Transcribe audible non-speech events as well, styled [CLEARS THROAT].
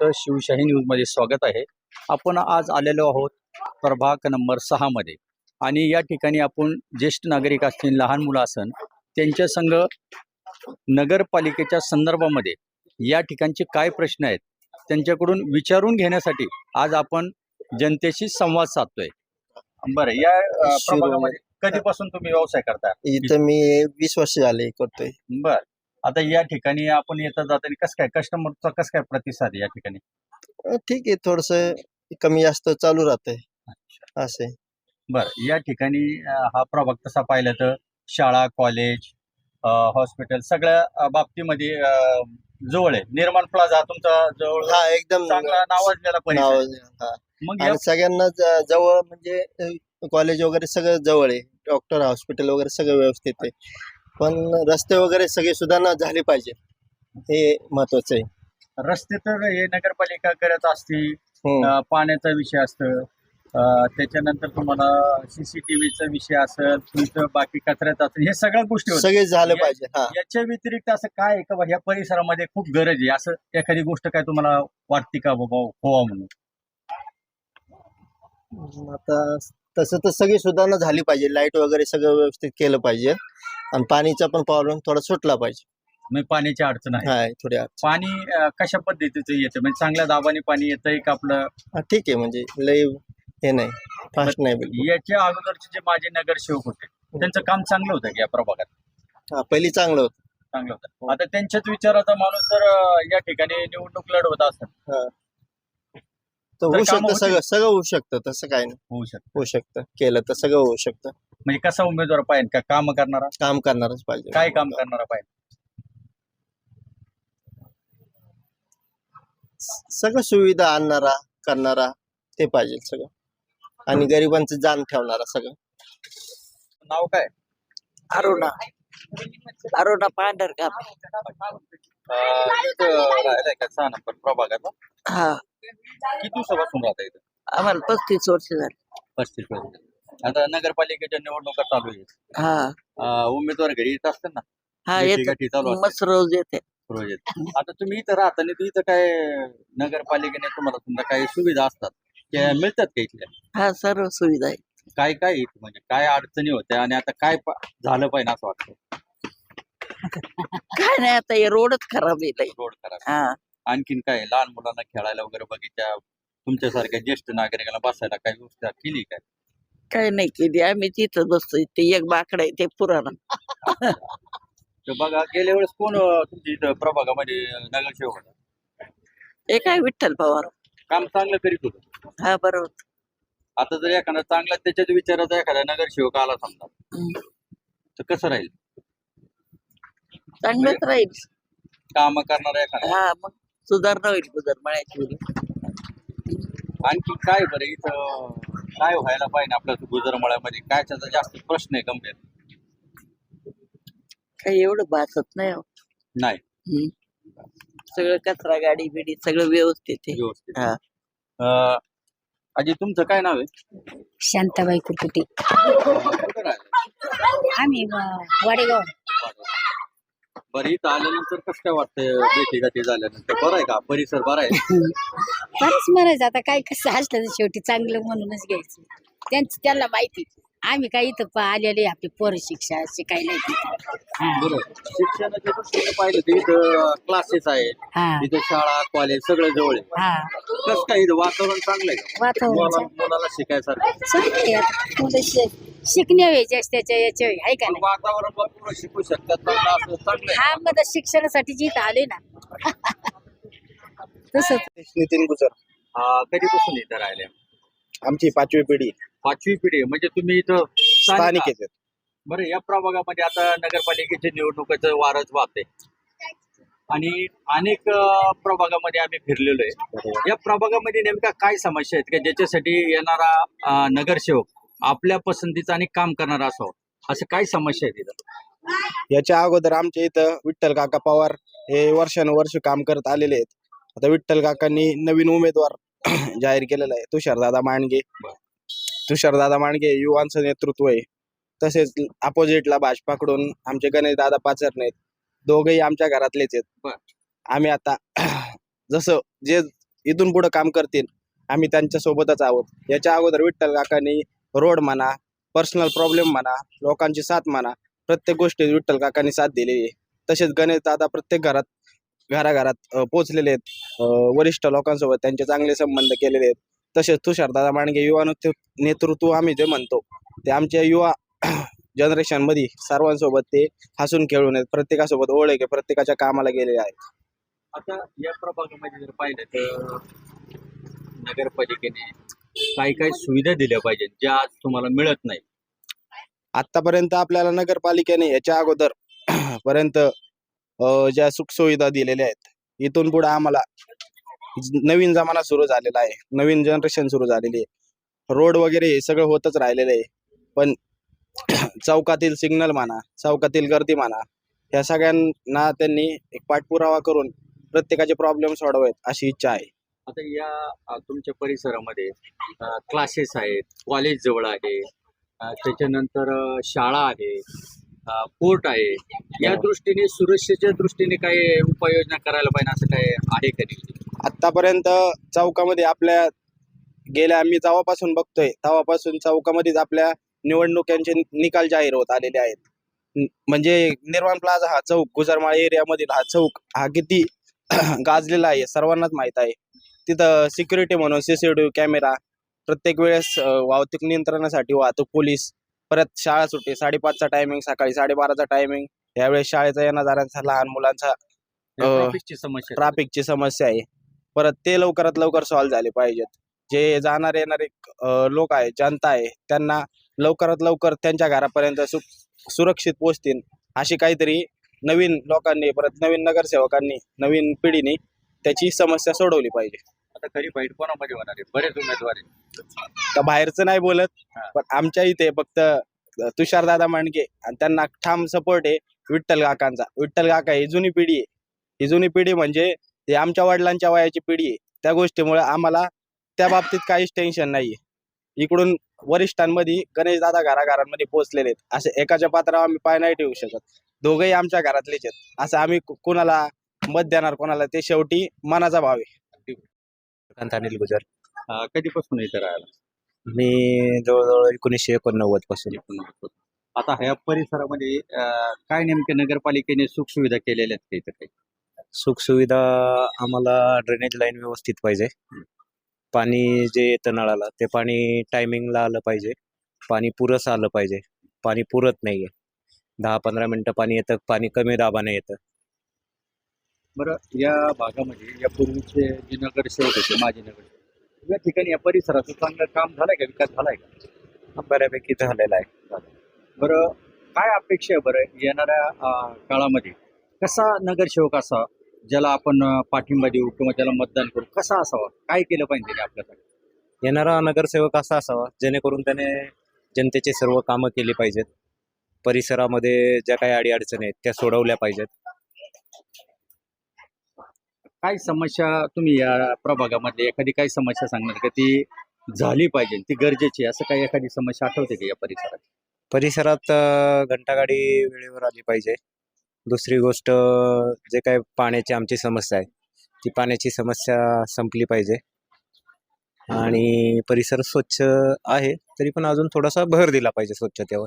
तुमचं शिवशाही न्यूजमध्ये स्वागत आहे. आपण आज आलेलो आहोत प्रभाग नंबर सहामध्ये आणि या ठिकाणी आपण ज्येष्ठ नागरिक असतील लहान मुलं असन त्यांच्या संघ नगरपालिकेच्या संदर्भामध्ये या ठिकाणचे काय प्रश्न आहेत त्यांच्याकडून विचारून घेण्यासाठी आज आपण जनतेशी संवाद साधतोय. बरं या अ, शिरू- प्रभागामध्ये कधीपासून तुम्ही व्यवसाय करता? इथं मी वीस वर्ष झाले करतोय. बर. आता या ठिकाणी आपण येता जाताना कसं काय कस्टमरचा कसं काय प्रतिसाद या ठिकाणी? ठीक आहे थोडस कमी जास्त चालू राहतंय. असे बर या ठिकाणी हा प्रभाग तसा पाहिला तर शाळा कॉलेज हॉस्पिटल सगळ्या बाबतीमध्ये जवळ आहे. निर्माण प्लाझा तुमचा जवळ हा एकदम चांगला नावाजलेला परिसर. हा. मग सगळ्यांना जवळ म्हणजे कॉलेज वगैरे सगळं जवळ आहे. डॉक्टर हॉस्पिटल वगैरे सगळं व्यवस्थित आहे. पण रस्ते वगैरे सगळे सुधारणा झाली पाहिजे. हे महत्वाचं आहे. रस्ते तर हे नगरपालिका करत असते. हम्म. अ, पाण्याचा विषय असतं. अ, त्याच्यानंतर तुम्हाला सीसीटीव्हीचा विषय असेल तुमचं बाकी कचऱ्यात असेल हे सगळ्या गोष्टी सगळे झालं या- पाहिजे हा. याच्या व्यतिरिक्त असं काय आहे का बा? ह्या परिसरामध्ये खूप गरज आहे. असं एखादी गोष्ट काय तुम्हाला वाटते का बाबा व्हावं म्हणून? आता तसं तर सगळी सुधारणा झाली पाहिजे. लाइट वगैरे सगळं व्यवस्थित केलं पाहिजे. आणि पाणीचा पण प्रॉब्लेम थोडा सुटला पाहिजे. म्हणजे पाण्याची अडचण आहे. हा थोडी पाणी अं, कशा पद्धतीचं येतं? म्हणजे चांगल्या दाबाने पाणी येतंय का आपलं? हा, ठीक आहे म्हणजे लय हे नाही फास्ट नाही बिलकुल. याच्या अगोदरचे जे माझे नगरसेवक होते त्यांचं काम चांगलं होतं का या प्रभागात? हा पहिली चांगलं होतं. चांगलं होतं. आता त्यांच्याच विचाराचा माणूस जर अं, या ठिकाणी निवडणूक लढवत तर तर होऊ कामं शकतं सगळं सगळं होऊ शकतं तसं काय नाही. होऊ शकतं. होऊ शकतं केलं तर सगळं होऊ शकतं. म्हणजे कसा उमेदवार पाहिजे? का काम करणारा? काम करणारच पाहिजे. काय काम करणारा पाहिजे? सगळं सुविधा आणणारा करणारा ते पाहिजे सगळं. आणि गरिबांचं जाण ठेवणारा सगळं. नाव काय? अरुणा. अरुणा पांढरकाप अं, इथं राहिलाय का सहा नंबर प्रभागात? हा. किती दिवसापासून राहता इथं? आम्हाला पस्तीस वर्ष झाली. पस्तीस वर्ष. आता नगरपालिकेच्या निवडणुका चालू आहेत. हा. अं, उमेदवार घरी येत असतात ना? हा येत चालू असतात. मस्त रोज येते. रोज येत. आता तुम्ही इथं राहता आणि इथं काय नगरपालिकेने तुम्हाला समजा काही सुविधा असतात त्या मिळतात का इथल्या? हा सर्व सुविधा आहे काय काय इथं? म्हणजे काय अडचणी होत्या आणि आता काय पा- झालं पाहिजे असं वाटतं? काय नाही आता हे रोडच खराब लई. रोड खराब हा. आणखीन काय लहान मुलांना खेळायला वगैरे बगीच्या तुमच्यासारख्या ज्येष्ठ नागरिकांना बसायला काही व्यवस्था केली काय? काय नाही केली. आम्ही तिथं बसतो ते एक बाकड आहे ते पुराण. [LAUGHS] तर बघा गेल्या वेळेस कोण अं, तुमच्या इथं प्रभागामध्ये नगरसेवक होता? हे काय विठ्ठल पवार. काम चांगलं करीत होतं. हा बरोबर. आता जर एखादा चांगला त्याच्याच विचाराचा एखादा नगरसेवक आला समजा हम्म. तर कसं राहील? चांगलंच राहील. काम करणारा एखादा. हा मग सुधारणा होईल गुजर म्हणायची आणखी काय बरं इथं? काय व्हायला पाहिजे आपल्या गुजरमळ्यामध्ये? काय त्याचा जास्त प्रश्न आहे गंभीर? काही एवढं भासत नाही हो. नाही. हम्म. सगळं कचरा गाडी बिडी सगळं व्यवस्थित आहे. व्यवस्थित. हा. अं, आजी तुमचं काय नाव आहे? शांताबाई कुरकुटी. कुठं राहिलं? आम्ही व- वाडेगाव. बरं इथं आल्यानंतर कसं काय वाटतंय? गाठी झाल्यानंतर बरं आहे का? परिसर बरा आहे? [LAUGHS] बरंच म्हणायचं आता काय कसं असलं तर शेवटी चांगलं म्हणूनच घ्यायचं. त्यांचं त्यांना माहिती. आम्ही काय इथं प- आलेले आपले पोरं शिक्षा शिकायला हा. बरं. शिक्षणाच्या दृष्टीने पाहिलं तर इथं क्लासेस आहेत. हा. इथं शाळा कॉलेज सगळं जवळ आहे. हा. कसं काय इथं वातावरण चांगलं आहे का? वातावरण मुला- मुलाला शिकायसारखं चांगलं आहे आता. मुलं शि- शिकण्या व्हायचे त्याच्या याच्या आहे का नाही? वातावरण भरपूर शिकू शकतात. चांगलं असं चांगलं आहे हा मग शिक्षणासाठी जिथं आले ना. तसंच. नितीन गुजर. कधीपासून इथं राहिले? आमची पाचवी पिढी. पाचवी पिढी आहे. म्हणजे तुम्ही इथं स्थानिक आहात. बरं या प्रभागामध्ये आता नगरपालिकेच्या निवडणुकीचं वारच वाहते आणि अनेक अं, प्रभागामध्ये आम्ही फिरलेलो आहे. या प्रभागामध्ये नेमक्या काय समस्या आहेत? का ज्याच्यासाठी येणारा अं, नगरसेवक आपल्या पसंतीचा आणि काम करणारा असावं असं काय समस्या आहेत इथं याच्या अगोदर आमच्या इथं विठ्ठल काका पवार हे वर्षानुवर्ष काम करत आलेले आहेत. आता विठ्ठल काकांनी नवीन उमेदवार [CLEARS THROAT] जाहीर केलेला आहे. तुषारदादा मांडगे. तुषारदादा मांडगे युवांचं नेतृत्व आहे. तसेच अपोजिटला भाजपाकडून आमचे गणेश दादा पाचरणे आहेत दोघही आमच्या घरातलेच आहेत. आम्ही आता [CLEARS THROAT] जसं जे इथून पुढे काम करतील आम्ही त्यांच्या सोबतच आहोत. याच्या अगोदर विठ्ठल काकांनी रोड म्हणा पर्सनल प्रॉब्लेम म्हणा लोकांची साथ म्हणा प्रत्येक गोष्टी विठ्ठल काकांनी साथ दिलेली आहे. तसेच गणेश दादा प्रत्येक घरात घराघरात पोहोचलेले आहेत. वरिष्ठ लोकांसोबत त्यांचे चांगले संबंध केलेले आहेत. तसेच तुषारदादा मांडगे युवा नेतृ- नेतृत्व आम्ही जे म्हणतो ते आमच्या युवा [CLEARS THROAT] जनरेशनमध्ये सर्वांसोबत ते हसून खेळून आहेत. प्रत्येकासोबत ओळख आहे प्रत्येकाच्या कामाला गेलेले आहेत. आता या प्रभागामध्ये जर पाहिलं तर नगरपालिकेने काही काही सुविधा दिल्या पाहिजेत ज्या आज तुम्हाला मिळत नाही आतापर्यंत आपल्याला नगरपालिकेने याच्या अगोदर [CLEARS THROAT] पर्यंत ज्या सुखसुविधा दिलेल्या आहेत इथून पुढे आम्हाला नवीन जमाना सुरू झालेला आहे. नवीन जनरेशन सुरू झालेली आहे. रोड वगैरे हे सगळं होतच राहिलेलं आहे. पण [CLEARS THROAT] चौकातील सिग्नल म्हणा चौकातील गर्दी म्हणा या सगळ्यांना त्यांनी एक पाठपुरावा करून प्रत्येकाचे प्रॉब्लेम सोडवावेत अशी इच्छा आहे. आता या तुमच्या परिसरामध्ये क्लासेस आहेत कॉलेज जवळ आहे त्याच्यानंतर शाळा आहे. कोर्ट आहे. या दृष्टीने सुरक्षेच्या दृष्टीने काही उपाययोजना करायला पाहिजे असं काय आहे का नाही? आतापर्यंत चौकामध्ये आपल्या गेल्या आम्ही जेव्हापासून बघतोय तेव्हापासून चौकामध्येच आपल्या निवडणुकांचे निकाल जाहीर होत आलेले आहेत. म्हणजे निर्वाण प्लाझा हा चौक गुजरमाळ एरियामधील हा चौक हा किती [CLEARS THROAT] गाजलेला आहे सर्वांनाच माहीत आहे. तिथं सिक्युरिटी म्हणून सीसीटीव्ही कॅमेरा प्रत्येक वेळेस वाहतूक नियंत्रणासाठी वाहतूक पोलीस परत शाळा सुट्टी साडेपाचचा टायमिंग सकाळी साडेबाराचा टायमिंग यावेळेस शाळेचा येणा जाण्याचा लहान मुलांचा ट्रॅफिकची समस्या. ट्रॅफिकची समस्या आहे. परत ते लवकरात लवकर सॉल्व्ह झाले पाहिजेत. जे जाणारे येणारे लोक आहे जनता आहे त्यांना लवकरात लवकर त्यांच्या घरापर्यंत सु सुरक्षित पोचतील. अशी काहीतरी नवीन लोकांनी परत नवीन नगरसेवकांनी नवीन पिढीने त्याची समस्या सोडवली पाहिजे. आता खरी फाईट कोणामध्ये होणार आहे? बरेच उमेदवार आहेत. बाहेरचं नाही बोलत. पण आमच्या इथे फक्त तुषारदादा मांडगे आणि त्यांना ठाम सपोर्ट आहे विठ्ठल काकांचा. विठ्ठल काका ही जुनी पिढी आहे. ही जुनी पिढी म्हणजे ही आमच्या वडिलांच्या वयाची पिढी आहे. त्या गोष्टीमुळे आम्हाला त्या बाबतीत काहीच टेन्शन नाहीये. इकडून वरिष्ठांमध्ये गणेश दादा घराघरांमध्ये पोहोचलेले आहेत. असे एकाच्या पात्रावर आम्ही पाय नाही ठेवू शकत. दोघंही आमच्या घरातलेच आहेत. असं आम्ही कुणाला मत देणार कोणाला ते शेवटी मनाचा भाव आहे. कांत अनिल गुजर. अ, कधीपासून इथं राहायला? मी जवळजवळ एकोणीसशे एकोणनव्वदपासून. आता ह्या परिसरामध्ये अ, काय नेमके नगरपालिकेने सुखसुविधा केलेल्या आहेत का इथं काही? सुखसुविधा आम्हाला ड्रेनेज लाईन व्यवस्थित पाहिजे. पाणी जे येतं नळाला ते पाणी टायमिंगला आलं पाहिजे. पाणी पुरस आलं पाहिजे. पाणी पुरत नाहीये. दहा पंधरा मिनिटं पाणी येतं पाणी कमी दाबाने येतं. बरं या भागामध्ये या पूर्वीचे जे नगरसेवक होते माजी नगरसेवक या ठिकाणी या परिसराचं चांगलं काम झालंय का? विकास झालाय का? बऱ्यापैकी झालेला आहे. बरं काय अपेक्षा आहे बरं येणाऱ्या अ, काळामध्ये? कसा नगरसेवक असा ज्याला आपण अ, पाठिंबा देऊ किंवा त्याला मतदान करू कसा असावा? काय केलं पाहिजे त्याने आपल्यासाठी? येणारा नगरसेवक असा असावा जेणेकरून त्याने जनतेचे सर्व कामं केली पाहिजेत. परिसरामध्ये ज्या काही अडीअडचणी आहेत त्या सोडवल्या पाहिजेत. काय समस्या तुम्ही या प्रभागामध्ये एखादी काय समस्या सांगणार का? ती झाली पाहिजे ती गरजेची असं काही एखादी समस्या आठवते का या परिसरात? परिसरात अ, घंटागाडी वेळेवर आली पाहिजे. दुसरी गोष्ट जे काय पाण्याची आमची समस्या आहे ती पाण्याची समस्या संपली पाहिजे. आणि परिसर स्वच्छ आहे तरी पण अजून थोडासा भर दिला पाहिजे स्वच्छतेवर.